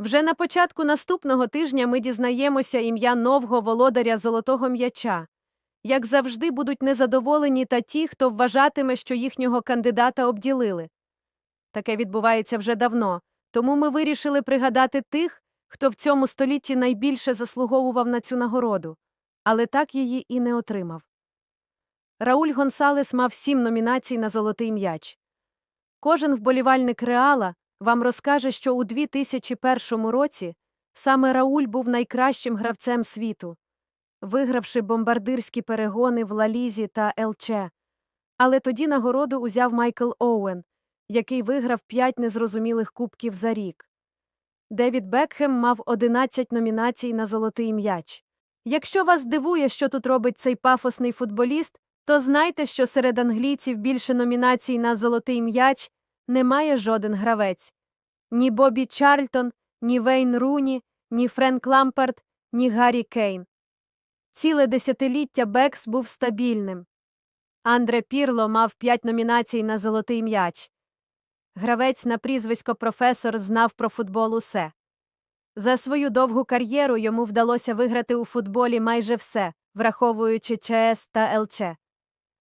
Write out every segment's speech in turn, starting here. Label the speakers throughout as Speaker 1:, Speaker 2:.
Speaker 1: Вже на початку наступного тижня ми дізнаємося ім'я нового володаря золотого м'яча. Як завжди, будуть незадоволені та ті, хто вважатиме, що їхнього кандидата обділили. Таке відбувається вже давно, тому ми вирішили пригадати тих, хто в цьому столітті найбільше заслуговував на цю нагороду, але так її і не отримав. Рауль Гонсалес мав сім номінацій на золотий м'яч. Кожен вболівальник Реала вам розкаже, що у 2001 році саме Рауль був найкращим гравцем світу, вигравши бомбардирські перегони в Лалізі та ЛЧ. Але тоді нагороду узяв Майкл Оуен, який виграв п'ять незрозумілих кубків за рік. Девід Бекхем мав 11 номінацій на золотий м'яч. Якщо вас дивує, що тут робить цей пафосний футболіст, то знайте, що серед англійців більше номінацій на золотий м'яч немає жоден гравець. Ні Бобі Чарльтон, ні Вейн Руні, ні Френк Лампард, ні Гаррі Кейн. Ціле десятиліття Бекс був стабільним. Андре Пірло мав п'ять номінацій на золотий м'яч. Гравець на прізвисько професор знав про футбол усе. За свою довгу кар'єру йому вдалося виграти у футболі майже все, враховуючи ЧС та ЛЧ.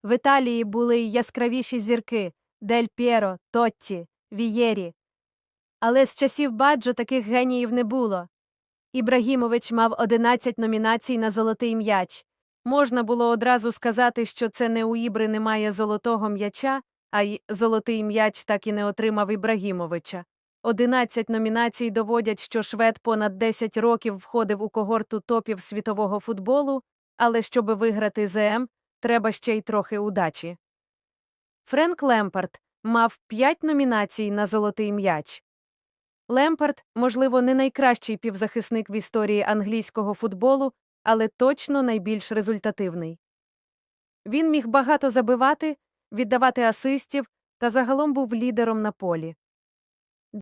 Speaker 1: В Італії були й яскравіші зірки Дель П'єро, Тотті, Вієрі. Але з часів Баджо таких геніїв не було. Ібрагімович мав 11 номінацій на золотий м'яч. Можна було одразу сказати, що це не у Ібри немає золотого м'яча, а й золотий м'яч так і не отримав Ібрагімовича. 11 номінацій доводять, що швед понад 10 років входив у когорту топів світового футболу, але щоби виграти ЗМ, треба ще й трохи удачі. Френк Лемпард мав 5 номінацій на золотий м'яч. Лемпард, можливо, не найкращий півзахисник в історії англійського футболу, але точно найбільш результативний. Він міг багато забивати, віддавати асистів та загалом був лідером на полі.